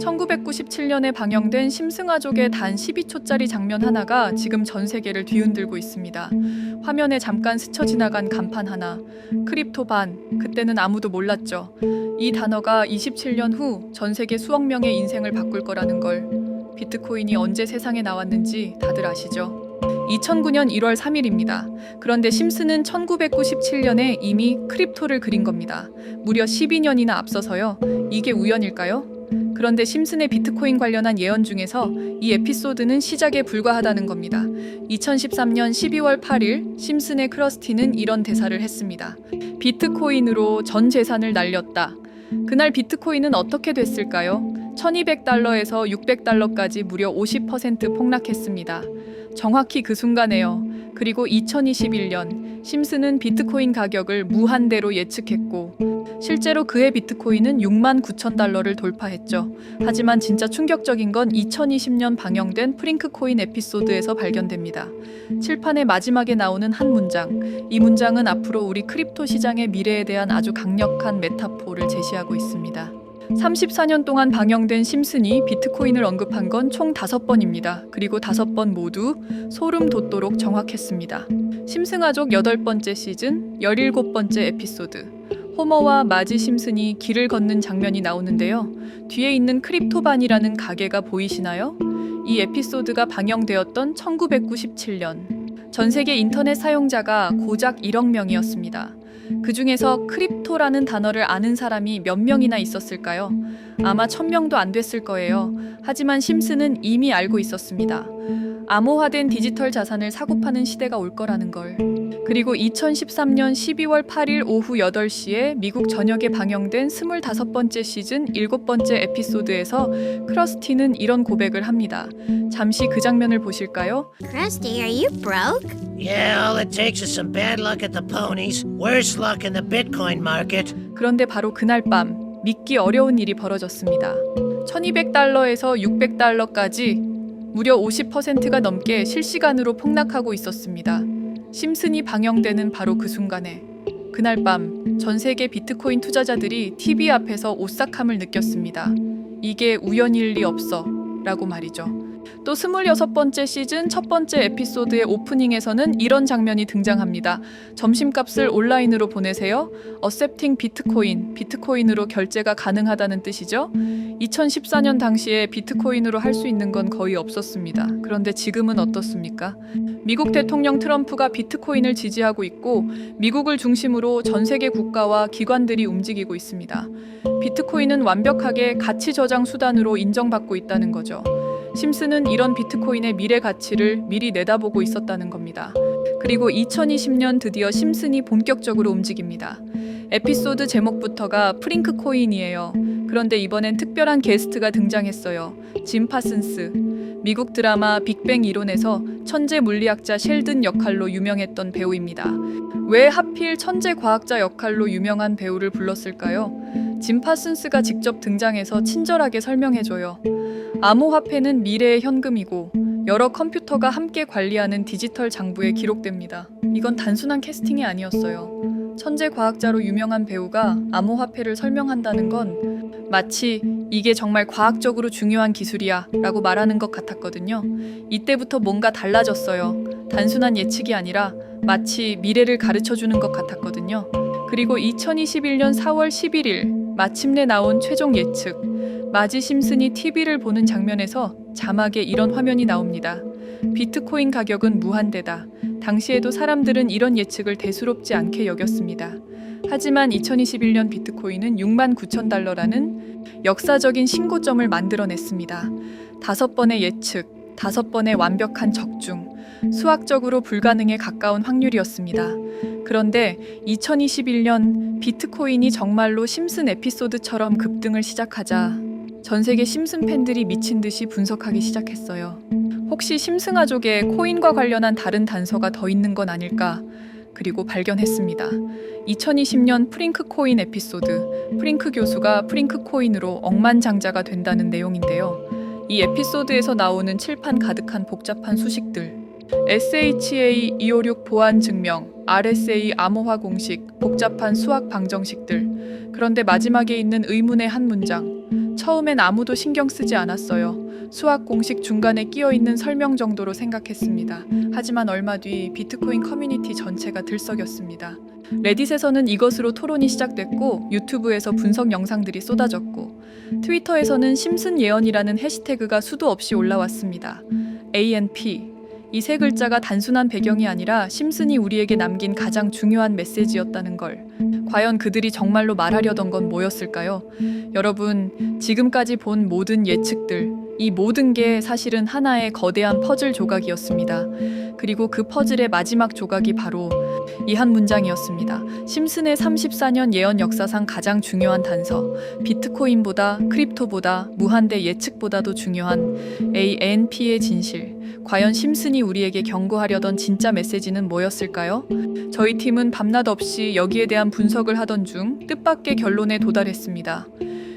1997년에 방영된 심승아족의 단 12초짜리 장면 하나가 지금 전 세계를 뒤흔들고 있습니다. 화면에 잠깐 스쳐 지나간 간판 하나, 크립토반, 그때는 아무도 몰랐죠. 이 단어가 27년 후 전 세계 수억 명의 인생을 바꿀 거라는 걸 비트코인이 언제 세상에 나왔는지 다들 아시죠? 2009년 1월 3일입니다. 그런데 심슨은 1997년에 이미 크립토를 그린 겁니다. 무려 12년이나 앞서서요. 이게 우연일까요? 그런데 심슨의 비트코인 관련한 예언 중에서 이 에피소드는 시작에 불과하다는 겁니다. 2013년 12월 8일 심슨의 크러스티는 이런 대사를 했습니다. 비트코인으로 전 재산을 날렸다. 그날 비트코인은 어떻게 됐을까요? 1200달러에서 600달러까지 무려 50% 폭락했습니다. 정확히 그 순간에요. 그리고 2021년 심슨은 비트코인 가격을 무한대로 예측했고 실제로 그의 비트코인은 6만 9천 달러를 돌파했죠. 하지만 진짜 충격적인 건 2020년 방영된 프링크코인 에피소드에서 발견됩니다. 칠판의 마지막에 나오는 한 문장. 이 문장은 앞으로 우리 크립토 시장의 미래에 대한 아주 강력한 메타포를 제시하고 있습니다. 34년 동안 방영된 심슨이 비트코인을 언급한 건 총 5번입니다. 그리고 5번 모두 소름 돋도록 정확했습니다. 심승아족 8번째 시즌 17번째 에피소드 호머와 마지 심슨이 길을 걷는 장면이 나오는데요. 뒤에 있는 크립토반이라는 가게가 보이시나요? 이 에피소드가 방영되었던 1997년 전 세계 인터넷 사용자가 고작 1억 명이었습니다. 그 중에서 크립토라는 단어를 아는 사람이 몇 명이나 있었을까요? 아마 천 명도 안 됐을 거예요. 하지만 심슨은 이미 알고 있었습니다. 암호화된 디지털 자산을 사고 파는 시대가 올 거라는 걸. 그리고 2013년 12월 8일 오후 8시에 미국 전역에 방영된 25번째 시즌 7번째 에피소드에서 크러스티는 이런 고백을 합니다. 잠시 그 장면을 보실까요? Krusty, are you broke? Yeah, all it takes is some bad luck at the ponies, worse luck in the Bitcoin market. 그런데 바로 그날 밤 믿기 어려운 일이 벌어졌습니다. 1200달러에서 600달러까지 무려 50%가 넘게 실시간으로 폭락하고 있었습니다. 심슨이 방영되는 바로 그 순간에 그날 밤 전 세계 비트코인 투자자들이 TV 앞에서 오싹함을 느꼈습니다. 이게 우연일 리 없어 라고 말이죠. 또 26번째 시즌 첫 번째 에피소드의 오프닝에서는 이런 장면이 등장합니다. 점심값을 온라인으로 보내세요. 어셉팅 비트코인, 비트코인으로 결제가 가능하다는 뜻이죠. 2014년 당시에 비트코인으로 할 수 있는 건 거의 없었습니다. 그런데 지금은 어떻습니까? 미국 대통령 트럼프가 비트코인을 지지하고 있고 미국을 중심으로 전 세계 국가와 기관들이 움직이고 있습니다. 비트코인은 완벽하게 가치 저장 수단으로 인정받고 있다는 거죠. 심슨은 이런 비트코인의 미래 가치를 미리 내다보고 있었다는 겁니다. 그리고 2020년 드디어 심슨이 본격적으로 움직입니다. 에피소드 제목부터가 프링크 코인이에요. 그런데 이번엔 특별한 게스트가 등장했어요. 짐 파슨스. 미국 드라마 빅뱅 이론에서 천재 물리학자 셸든 역할로 유명했던 배우입니다. 왜 하필 천재 과학자 역할로 유명한 배우를 불렀을까요? 짐 파슨스가 직접 등장해서 친절하게 설명해줘요. 암호화폐는 미래의 현금이고 여러 컴퓨터가 함께 관리하는 디지털 장부에 기록됩니다. 이건 단순한 캐스팅이 아니었어요. 천재 과학자로 유명한 배우가 암호화폐를 설명한다는 건 마치 이게 정말 과학적으로 중요한 기술이야 라고 말하는 것 같았거든요. 이때부터 뭔가 달라졌어요. 단순한 예측이 아니라 마치 미래를 가르쳐 주는 것 같았거든요. 그리고 2021년 4월 11일 마침내 나온 최종 예측. 마지 심슨이 TV를 보는 장면에서 자막에 이런 화면이 나옵니다. 비트코인 가격은 무한대다. 당시에도 사람들은 이런 예측을 대수롭지 않게 여겼습니다. 하지만 2021년 비트코인은 6만 9천 달러라는 역사적인 신고점을 만들어냈습니다. 다섯 번의 예측, 다섯 번의 완벽한 적중, 수학적으로 불가능에 가까운 확률이었습니다. 그런데 2021년 비트코인이 정말로 심슨 에피소드처럼 급등을 시작하자 전 세계 심슨 팬들이 미친 듯이 분석하기 시작했어요. 혹시 심승아족에 코인과 관련한 다른 단서가 더 있는 건 아닐까? 그리고 발견했습니다. 2020년 프링크 코인 에피소드. 프링크 교수가 프링크 코인으로 억만장자가 된다는 내용인데요. 이 에피소드에서 나오는 칠판 가득한 복잡한 수식들. SHA 256 보안 증명, RSA 암호화 공식, 복잡한 수학 방정식들. 그런데 마지막에 있는 의문의 한 문장. 처음엔 아무도 신경 쓰지 않았어요. 수학 공식 중간에 끼어 있는 설명 정도로 생각했습니다. 하지만 얼마 뒤 비트코인 커뮤니티 전체가 들썩였습니다. 레딧에서는 이것으로 토론이 시작됐고 유튜브에서 분석 영상들이 쏟아졌고 트위터에서는 심슨 예언이라는 해시태그가 수도 없이 올라왔습니다. ANP 이 세 글자가 단순한 배경이 아니라 심슨이 우리에게 남긴 가장 중요한 메시지였다는 걸. 과연 그들이 정말로 말하려던 건 뭐였을까요? 여러분, 지금까지 본 모든 예측들, 이 모든 게 사실은 하나의 거대한 퍼즐 조각이었습니다. 그리고 그 퍼즐의 마지막 조각이 바로 이 한 문장이었습니다. 심슨의 34년 예언 역사상 가장 중요한 단서. 비트코인보다 크립토보다 무한대 예측보다도 중요한 ANP의 진실. 과연 심슨이 우리에게 경고하려던 진짜 메시지는 뭐였을까요? 저희 팀은 밤낮 없이 여기에 대한 분석을 하던 중 뜻밖의 결론에 도달했습니다.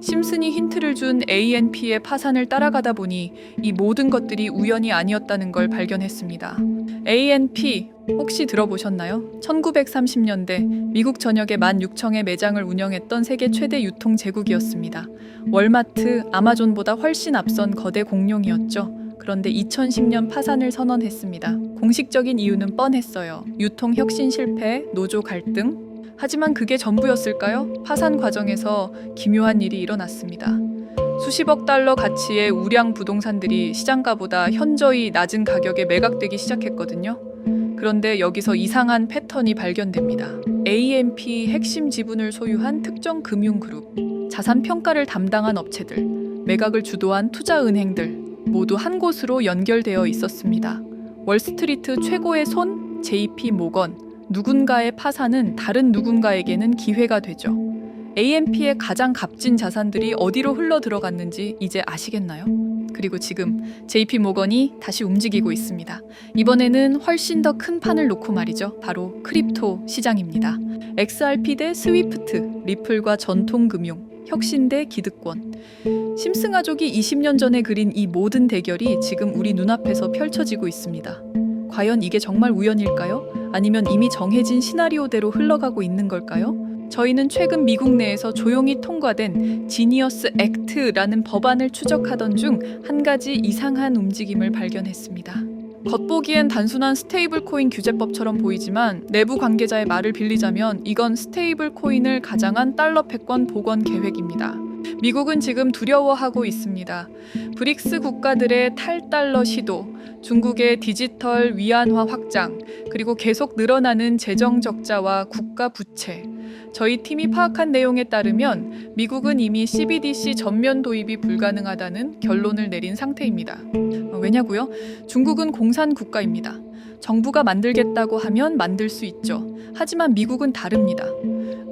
심슨이 힌트를 준 ANP의 파산을 따라가다 보니 이 모든 것들이 우연이 아니었다는 걸 발견했습니다. ANP 혹시 들어보셨나요? 1930년대 미국 전역에 16,000의 매장을 운영했던 세계 최대 유통 제국이었습니다. 월마트, 아마존보다 훨씬 앞선 거대 공룡이었죠. 그런데 2010년 파산을 선언했습니다. 공식적인 이유는 뻔했어요. 유통 혁신 실패, 노조 갈등. 하지만 그게 전부였을까요? 파산 과정에서 기묘한 일이 일어났습니다. 수십억 달러 가치의 우량 부동산들이 시장가보다 현저히 낮은 가격에 매각되기 시작했거든요. 그런데 여기서 이상한 패턴이 발견됩니다. AMP 핵심 지분을 소유한 특정 금융그룹, 자산 평가를 담당한 업체들, 매각을 주도한 투자 은행들 모두 한 곳으로 연결되어 있었습니다. 월스트리트 최고의 손 JP 모건 누군가의 파산은 다른 누군가에게는 기회가 되죠. AMP의 가장 값진 자산들이 어디로 흘러 들어갔는지 이제 아시겠나요? 그리고 지금 JP 모건이 다시 움직이고 있습니다. 이번에는 훨씬 더 큰 판을 놓고 말이죠. 바로 크립토 시장입니다. XRP 대 스위프트, 리플과 전통 금융, 혁신 대 기득권. 심슨 가족이 20년 전에 그린 이 모든 대결이 지금 우리 눈앞에서 펼쳐지고 있습니다. 과연 이게 정말 우연일까요? 아니면 이미 정해진 시나리오대로 흘러가고 있는 걸까요? 저희는 최근 미국 내에서 조용히 통과된 지니어스 액트라는 법안을 추적하던 중 한 가지 이상한 움직임을 발견했습니다. 겉보기엔 단순한 스테이블 코인 규제법처럼 보이지만 내부 관계자의 말을 빌리자면 이건 스테이블 코인을 가장한 달러 패권 복원 계획입니다. 미국은 지금 두려워하고 있습니다. 브릭스 국가들의 탈달러 시도, 중국의 디지털 위안화 확장, 그리고 계속 늘어나는 재정 적자와 국가 부채. 저희 팀이 파악한 내용에 따르면 미국은 이미 CBDC 전면 도입이 불가능하다는 결론을 내린 상태입니다. 어, 왜냐고요? 중국은 공산 국가입니다. 정부가 만들겠다고 하면 만들 수 있죠. 하지만 미국은 다릅니다.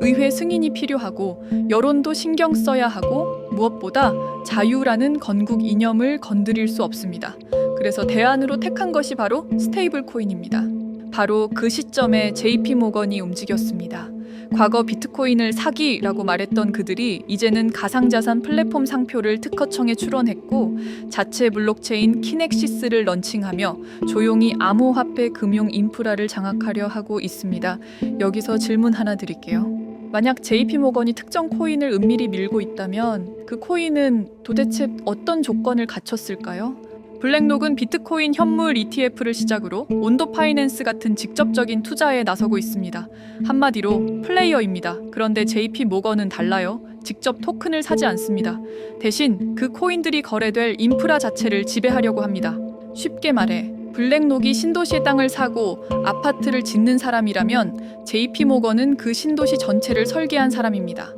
의회 승인이 필요하고 여론도 신경 써야 하고 무엇보다 자유라는 건국 이념을 건드릴 수 없습니다. 그래서 대안으로 택한 것이 바로 스테이블 코인입니다. 바로 그 시점에 JP 모건이 움직였습니다. 과거 비트코인을 사기라고 말했던 그들이 이제는 가상자산 플랫폼 상표를 특허청에 출원했고 자체 블록체인 키넥시스를 런칭하며 조용히 암호화폐 금융 인프라를 장악하려 하고 있습니다. 여기서 질문 하나 드릴게요. 만약 JP 모건이 특정 코인을 은밀히 밀고 있다면 그 코인은 도대체 어떤 조건을 갖췄을까요? 블랙록은 비트코인 현물 ETF를 시작으로 온도 파이낸스 같은 직접적인 투자에 나서고 있습니다. 한마디로 플레이어입니다. 그런데 JP 모건은 달라요. 직접 토큰을 사지 않습니다. 대신 그 코인들이 거래될 인프라 자체를 지배하려고 합니다. 쉽게 말해 블랙록이 신도시의 땅을 사고 아파트를 짓는 사람이라면 JP 모건은 그 신도시 전체를 설계한 사람입니다.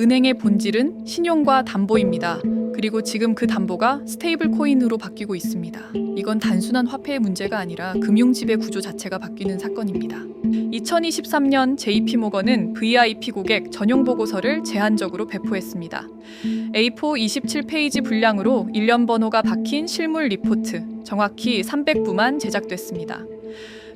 은행의 본질은 신용과 담보입니다. 그리고 지금 그 담보가 스테이블 코인으로 바뀌고 있습니다. 이건 단순한 화폐의 문제가 아니라 금융 지배 구조 자체가 바뀌는 사건입니다. 2023년 JP 모건은 VIP 고객 전용 보고서를 제한적으로 배포했습니다. A4 27페이지 분량으로 일련 번호가 박힌 실물 리포트, 정확히 300부만 제작됐습니다.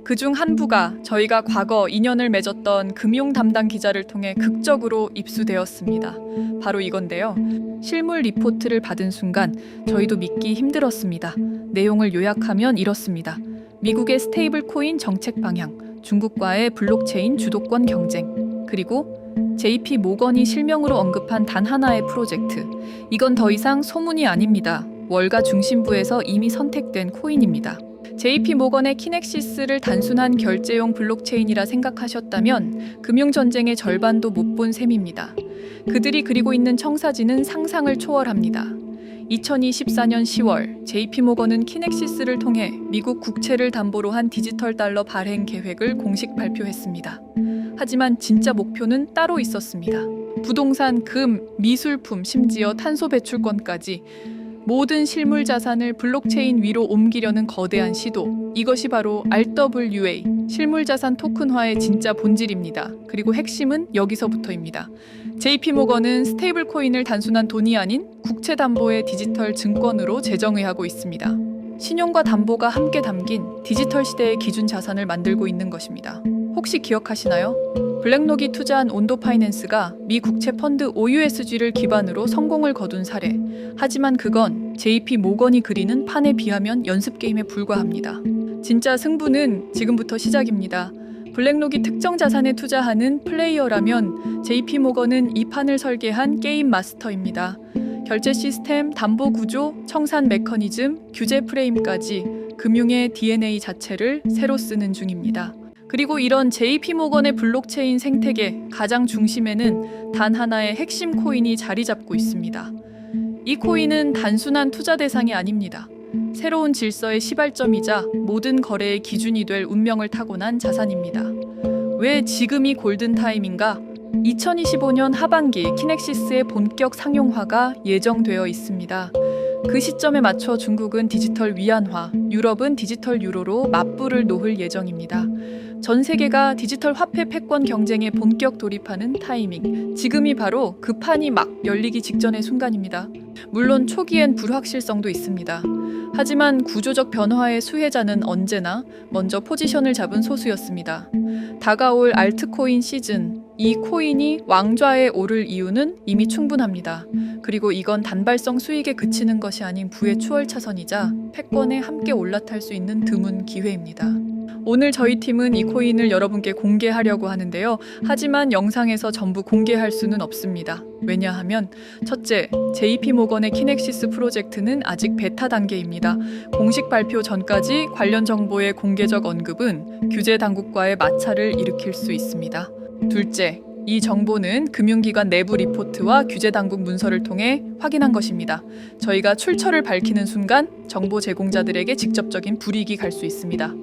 그중 한 부가 저희가 과거 인연을 맺었던 금융 담당 기자를 통해 극적으로 입수되었습니다. 바로 이건데요. 실물 리포트를 받은 순간 저희도 믿기 힘들었습니다. 내용을 요약하면 이렇습니다. 미국의 스테이블 코인 정책 방향, 중국과의 블록체인 주도권 경쟁, 그리고 JP 모건이 실명으로 언급한 단 하나의 프로젝트. 이건 더 이상 소문이 아닙니다. 월가 중심부에서 이미 선택된 코인입니다. JP 모건의 키넥시스를 단순한 결제용 블록체인이라 생각하셨다면 금융 전쟁의 절반도 못 본 셈입니다. 그들이 그리고 있는 청사진은 상상을 초월합니다. 2024년 10월 JP 모건은 키넥시스를 통해 미국 국채를 담보로 한 디지털 달러 발행 계획을 공식 발표했습니다. 하지만 진짜 목표는 따로 있었습니다. 부동산, 금, 미술품, 심지어 탄소 배출권까지 모든 실물 자산을 블록체인 위로 옮기려는 거대한 시도. 이것이 바로 RWA, 실물 자산 토큰화의 진짜 본질입니다. 그리고 핵심은 여기서부터입니다. JP 모건은 스테이블 코인을 단순한 돈이 아닌 국채 담보의 디지털 증권으로 재정의하고 있습니다. 신용과 담보가 함께 담긴 디지털 시대의 기준 자산을 만들고 있는 것입니다. 혹시 기억하시나요? 블랙록이 투자한 온도 파이낸스가 미 국채 펀드 OUSG를 기반으로 성공을 거둔 사례. 하지만 그건 JP 모건이 그리는 판에 비하면 연습 게임에 불과합니다. 진짜 승부는 지금부터 시작입니다. 블랙록이 특정 자산에 투자하는 플레이어라면 JP 모건은 이 판을 설계한 게임 마스터입니다. 결제 시스템, 담보 구조, 청산 메커니즘, 규제 프레임까지 금융의 DNA 자체를 새로 쓰는 중입니다. 그리고 이런 JP 모건의 블록체인 생태계 가장 중심에는 단 하나의 핵심 코인이 자리 잡고 있습니다. 이 코인은 단순한 투자 대상이 아닙니다. 새로운 질서의 시발점이자 모든 거래의 기준이 될 운명을 타고난 자산입니다. 왜 지금이 골든 타임인가? 2025년 하반기 키넥시스의 본격 상용화가 예정되어 있습니다. 그 시점에 맞춰 중국은 디지털 위안화, 유럽은 디지털 유로로 맞불을 놓을 예정입니다. 전 세계가 디지털 화폐 패권 경쟁에 본격 돌입하는 타이밍. 지금이 바로 그 판이 막 열리기 직전의 순간입니다. 물론 초기엔 불확실성도 있습니다. 하지만 구조적 변화의 수혜자는 언제나 먼저 포지션을 잡은 소수였습니다. 다가올 알트코인 시즌, 이 코인이 왕좌에 오를 이유는 이미 충분합니다. 그리고 이건 단발성 수익에 그치는 것이 아닌 부의 추월 차선이자 패권에 함께 올라탈 수 있는 드문 기회입니다. 오늘 저희 팀은 이 코인을 여러분께 공개하려고 하는데요. 하지만 영상에서 전부 공개할 수는 없습니다. 왜냐하면 첫째, JP 모건의 키넥시스 프로젝트는 아직 베타 단계입니다. 공식 발표 전까지 관련 정보의 공개적 언급은 규제 당국과의 마찰을 일으킬 수 있습니다. 둘째, 이 정보는 금융기관 내부 리포트와 규제 당국 문서를 통해 확인한 것입니다. 저희가 출처를 밝히는 순간 정보 제공자들에게 직접적인 불이익이 갈 수 있습니다.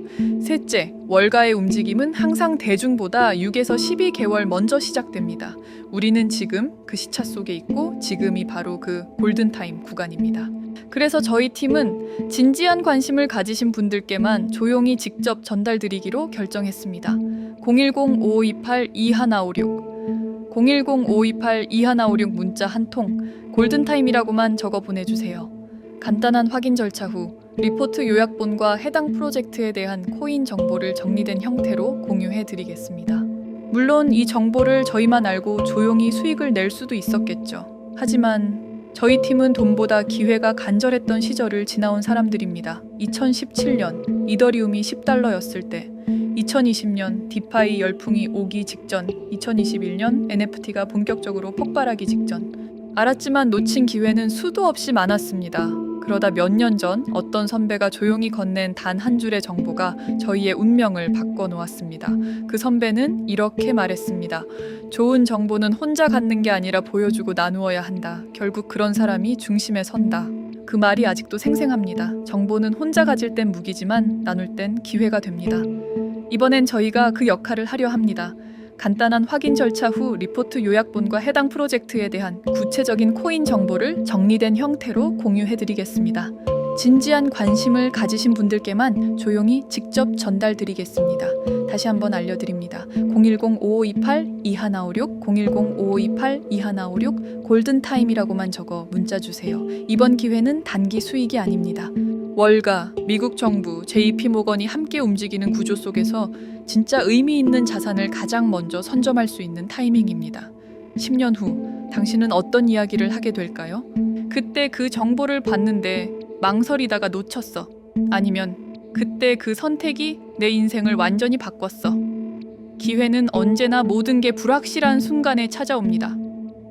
셋째, 월가의 움직임은 항상 대중보다 6에서 12개월 먼저 시작됩니다. 우리는 지금 그 시차 속에 있고 지금이 바로 그 골든타임 구간입니다. 그래서 저희 팀은 진지한 관심을 가지신 분들께만 조용히 직접 전달드리기로 결정했습니다. 010-5528-2156 010-5528-2156 문자 한 통 골든타임이라고만 적어 보내주세요. 간단한 확인 절차 후 리포트 요약본과 해당 프로젝트에 대한 코인 정보를 정리된 형태로 공유해 드리겠습니다. 물론 이 정보를 저희만 알고 조용히 수익을 낼 수도 있었겠죠. 하지만 저희 팀은 돈보다 기회가 간절했던 시절을 지나온 사람들입니다. 2017년 이더리움이 10달러였을 때 2020년 디파이 열풍이 오기 직전, 2021년 NFT가 본격적으로 폭발하기 직전. 알았지만 놓친 기회는 수도 없이 많았습니다. 그러다 몇 년 전 어떤 선배가 조용히 건넨 단 한 줄의 정보가 저희의 운명을 바꿔 놓았습니다. 그 선배는 이렇게 말했습니다. 좋은 정보는 혼자 갖는 게 아니라 보여주고 나누어야 한다. 결국 그런 사람이 중심에 선다. 그 말이 아직도 생생합니다. 정보는 혼자 가질 땐 무기지만 나눌 땐 기회가 됩니다. 이번엔 저희가 그 역할을 하려 합니다. 간단한 확인 절차 후 리포트 요약본과 해당 프로젝트에 대한 구체적인 코인 정보를 정리된 형태로 공유해 드리겠습니다. 진지한 관심을 가지신 분들께만 조용히 직접 전달 드리겠습니다. 다시 한번 알려드립니다. 010-5528-2156, 010-5528-2156 골든타임이라고만 적어 문자 주세요. 이번 기회는 단기 수익이 아닙니다. 월가, 미국 정부, JP 모건이 함께 움직이는 구조 속에서 진짜 의미 있는 자산을 가장 먼저 선점할 수 있는 타이밍입니다. 10년 후 당신은 어떤 이야기를 하게 될까요? 그때 그 정보를 봤는데 망설이다가 놓쳤어. 아니면 그때 그 선택이 내 인생을 완전히 바꿨어. 기회는 언제나 모든 게 불확실한 순간에 찾아옵니다.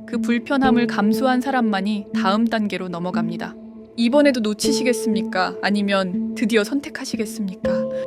그 불편함을 감수한 사람만이 다음 단계로 넘어갑니다. 이번에도 놓치시겠습니까? 음. 아니면 드디어 선택하시겠습니까?